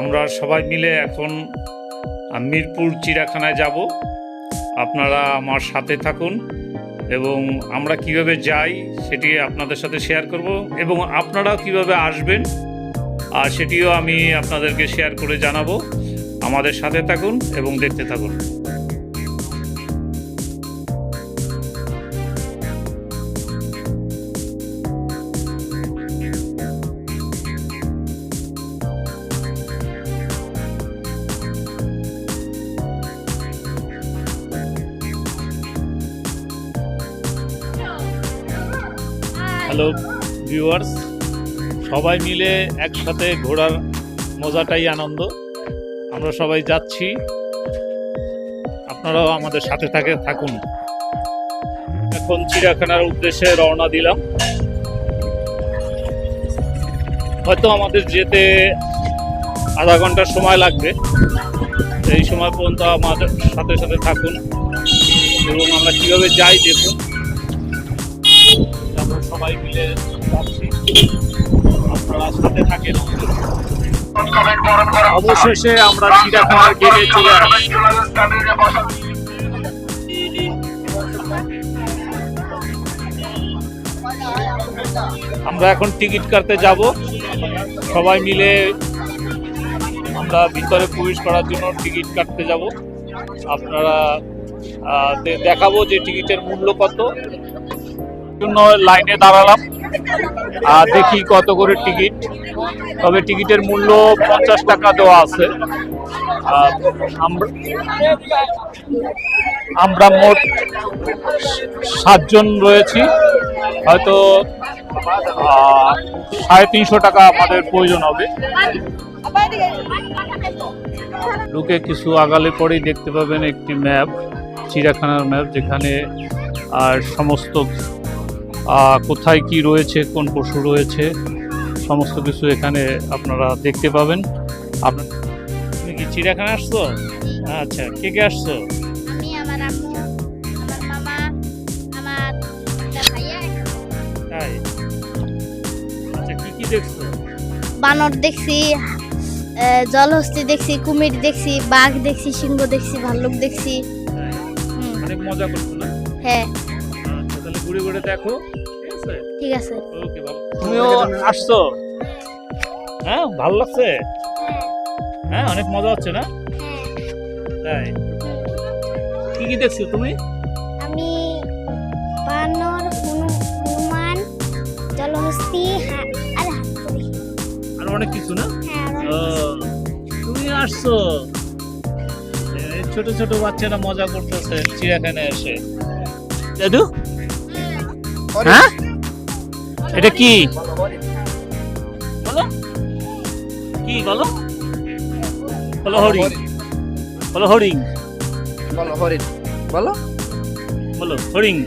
আমরা সবাই মিলে এখন মিরপুর চিড়াখানায় যাব। আপনারা আমার সাথে থাকুন এবং আমরা কীভাবে যাই সেটি আপনাদের সাথে শেয়ার করব এবং আপনারাও কীভাবে আসবেন, আর সেটিও আমি আপনাদেরকে শেয়ার করে জানাব। আমাদের সাথে থাকুন এবং দেখতে থাকুন। Hello viewers. সবাই মিলে একসাথে ঘোরার মজাটাই আনন্দ। আমরা সবাই যাচ্ছি। আপনারাও আমাদের সাথে থাকে, থাকুন। এখন চিড়িয়াখানার উদ্দেশ্যে রওনা দিলাম। হয়তো আমাদের যেতে আধা ঘণ্টার সময় লাগবে। এই সময় পর্যন্ত আমাদের সাথে সাথে থাকুন। এবং আমরা কীভাবে যাই দেখুন। সবাই মিলে যাচ্ছি। আপনারা সাথে থাকেন। অবশেষে আমরা চিড়িয়াখানার গেটে চলে আমরা এখন টিকিট কাটতে যাব। সবাই মিলে আমরা ভিতরে প্রবেশ করার জন্য টিকিট কাটতে যাব। আপনারা দেখাবো যে টিকিটের মূল্য কত। জন্য লাইনে দাঁড়ালাম। আর দেখি কত করে টিকিট। তবে টিকিটের মূল্য পঞ্চাশ টাকা দেওয়া আছে। আমরা মোট সাতজন রয়েছি। হয়তো সাড়ে তিনশো টাকা আমাদের প্রয়োজন হবে। ঢুকে কিছু আগালে পরেই দেখতে পাবেন একটি ম্যাপ, চিড়িয়াখানার ম্যাপ, যেখানে আর সমস্ত কোথায় কি রয়েছে কোন পশু রয়েছে সমস্ত কিছু এখানে আপনারা দেখতে পাবেন। আপনার তুমি কি চিড়িয়াখানা আসছো? আচ্ছা কে কে আসছো? আচ্ছা কি কি দেখছ? বানর দেখছি জলহস্তি দেখছি কুমির দেখছি বাঘ দেখছি সিংহ দেখছি ভাল্লুক দেখছি। অনেক মজা করছ না? হ্যাঁ। আচ্ছা তাহলে ঘুরে ঘুরে দেখো। আছে? ঠিক আছে। ওকে ভালো। তুমিও আসছো? হ্যাঁ। ভালো লাগছে? হ্যাঁ। অনেক মজা হচ্ছে না? তাই? কি কি দেখছ তুমি? আমি বানর হনুমান জলহস্তি আর আর অনেক কিছু না? হ্যাঁ তুমি আসছো? এই ছোট ছোট বাচ্চারা মজা করতেছে চিড়িয়াখানায় এসে। দাদু? হ্যাঁ? এটা কি? বলো। কি বলো? বলো হরিণ বলো হরিণ বলো হরিণ বলো। বলো হরিণ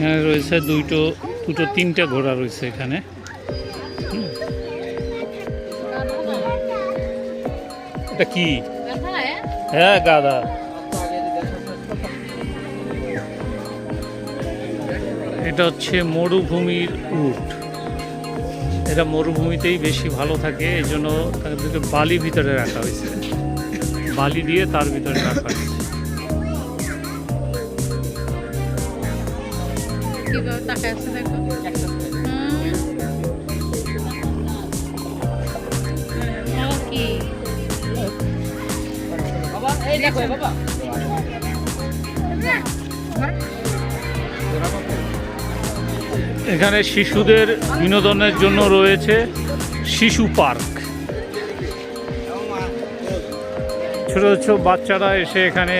এখানে রয়েছে দুইটো, দুটো, তিনটে ঘোড়া রয়েছে এখানে। এটা কি? হ্যাঁ গাদা এটা হচ্ছে মরুভূমির উট। এটা মরুভূমিতেই বেশি ভালো থাকে, এই জন্য বালি ভিতরে রাখা হয়েছে। বালি দিয়ে তার ভিতরে রাখা হয়েছে। কীভাবে তাকায় আছে দেখো। এখানে শিশুদের বিনোদনের জন্য রয়েছে শিশু পার্ক। ছোট ছোট বাচ্চারা এসে এখানে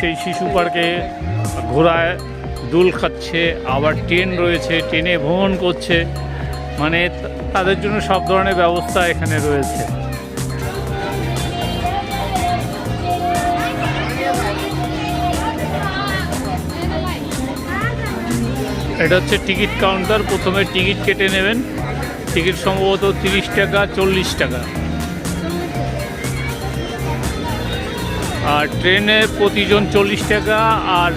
সেই শিশু পার্কে ঘোরায়। দোল খাচ্ছে, আবার ট্রেন রয়েছে, ট্রেনে ভ্রমণ করছে। মানে তাদের জন্য সব ধরনের ব্যবস্থা এখানে রয়েছে। এটা হচ্ছে টিকিট কাউন্টার, প্রথমে টিকিট কেটে নেবেন। টিকিট সম্ভবত তিরিশ টাকা, চল্লিশ টাকা। আর ট্রেনে প্রতিজন চল্লিশ টাকা, আর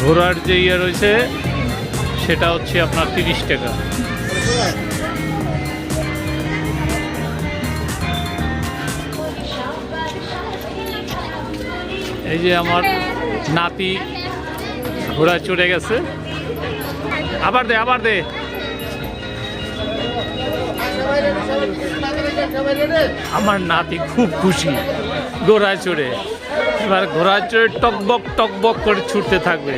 ঘোড়ার যে ইয়ে রয়েছে, সেটা হচ্ছে আপনার তিরিশ টাকা। এই যে আমার নাতি ঘোড়া চড়ে গেছে। আবার দে আবার দে। আমার নাতি খুব খুশি, ঘোড়ায় চড়ে। এবার ঘোড়া চড়ে টকবক টকবক করে ছুটতে থাকবে।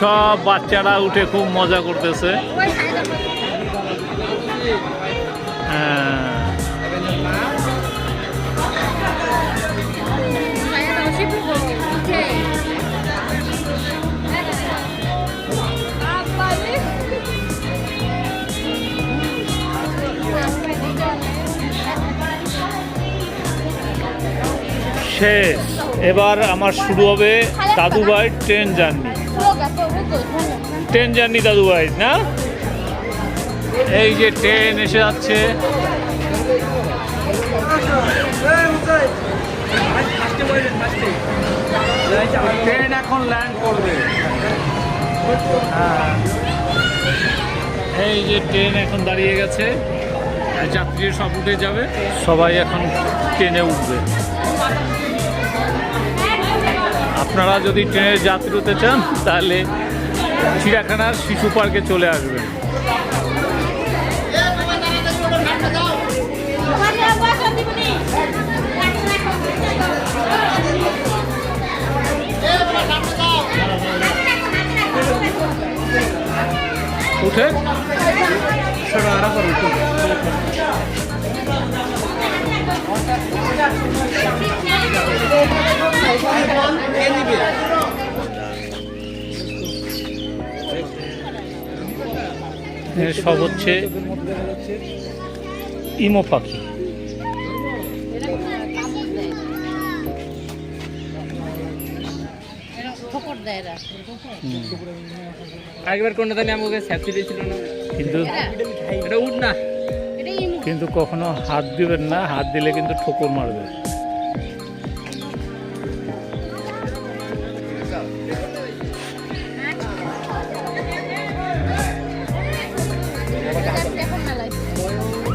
সব বাচ্চারা উঠে খুব মজা করতেছে। হ্যাঁ। শেষ এবার আমার শুরু হবে দাদুভাই ট্রেন জার্নি ট্রেন জার্নি দাদুভাই, না? এই যে ট্রেন এসে যাচ্ছে। ট্রেন এখন হ্যাঁ। এই যে ট্রেন এখন দাঁড়িয়ে গেছে। আর যাত্রীরা সব উঠে যাবে। সবাই এখন ট্রেনে উঠবে। আপনারা যদি ট্রেনের যাত্রী হতে চান তাহলে চিড়িয়াখানার শিশু পার্কে চলে আসবেন। উঠে? এ সব হচ্ছে ইমো পাখি। আগেবার কোনটা আমাকে না। কিন্তু এটা উঠ না। কিন্তু কখনো হাত দিবেন না হাত দিলে কিন্তু ঠোকর মারবে।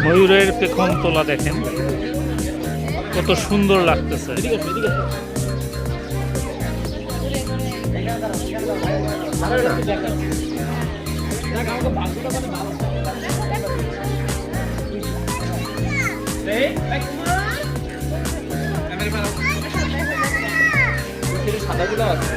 ময়ূরের পেখম তোলা দেখেন। কত সুন্দর লাগতেছে। সাদাগুলো আছে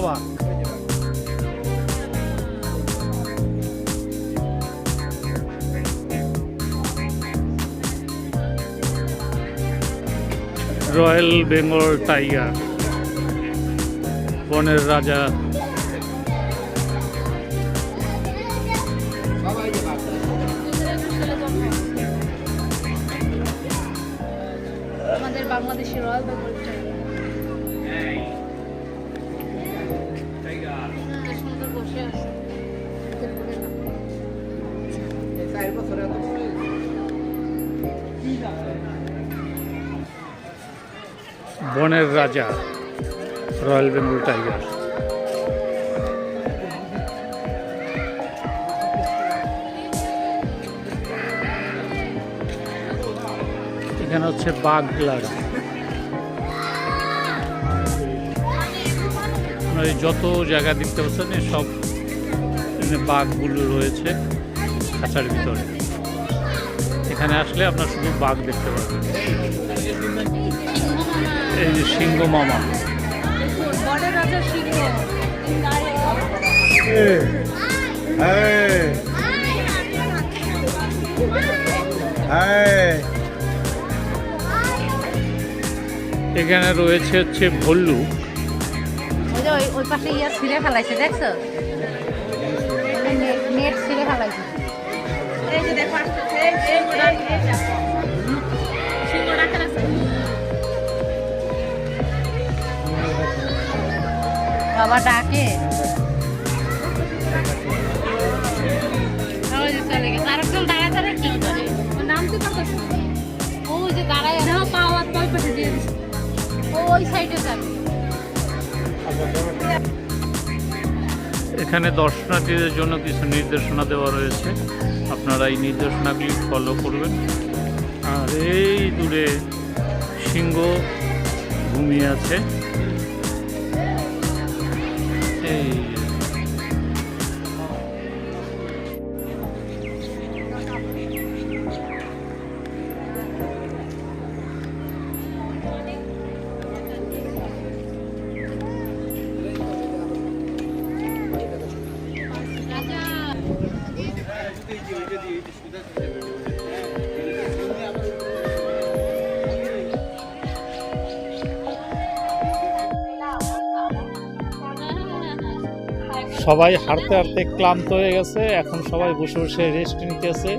চিতাবাঘ রয়্যাল বেঙ্গল টাইগার বনের রাজা। আমাদের বাংলাদেশের রয়্যাল বেঙ্গল টাইগার। বনের রাজা, রয়্যাল বেঙ্গল টাইগার। এখানে হচ্ছে বাঘগুলার আপনারা যত জায়গা দেখতে পাচ্ছেন সব বাঘগুলো রয়েছে খাঁচার ভিতরে। এখানে আসলে আপনার শুধু বাঘ দেখতে পাবেন। এই যে সিংহ মামা! এখানে রয়েছে হচ্ছে ভল্লুক ওই পাশে ইয়া ছিঁড়ে ফেলাইছে দেখছ? নেট ছিঁড়ে ফেলাইছে। এই যে দেখো বাবা ডাকে। ওই যে চলে গেছে। আরেকজন দাঁড়ায় দাঁড়ায় কি করে ওর পারতেছে ওই যে দাঁড়ায় না পাওয়ার ওই পাশে দিয়ে দিছে। ওই সাইডে যাবে। এখানে দর্শনার্থীদের জন্য কিছু নির্দেশনা দেওয়া রয়েছে। আপনারা এই নির্দেশনাগুলি ফলো করবেন। আর এই দূরে সিংহ ঘুমিয়ে আছে। এই সবাই হাঁটতে হাঁটতে ক্লান্ত হয়ে গেছে, এখন সবাই বসে বসে রেস্ট নিতেছে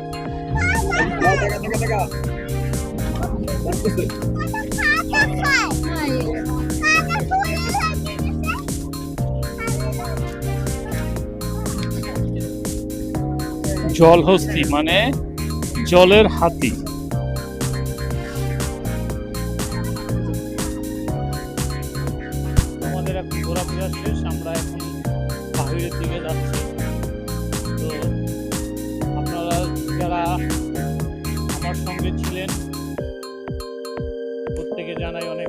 জলহস্তি মানে জলের হাতি। আমাদের এখন ঘোরাফেরা শেষ, আমরা এখন বাহিরের দিকে যাচ্ছে তো আপনারা যারা আমার সঙ্গে ছিলেন প্রত্যেকে জানাই অনেক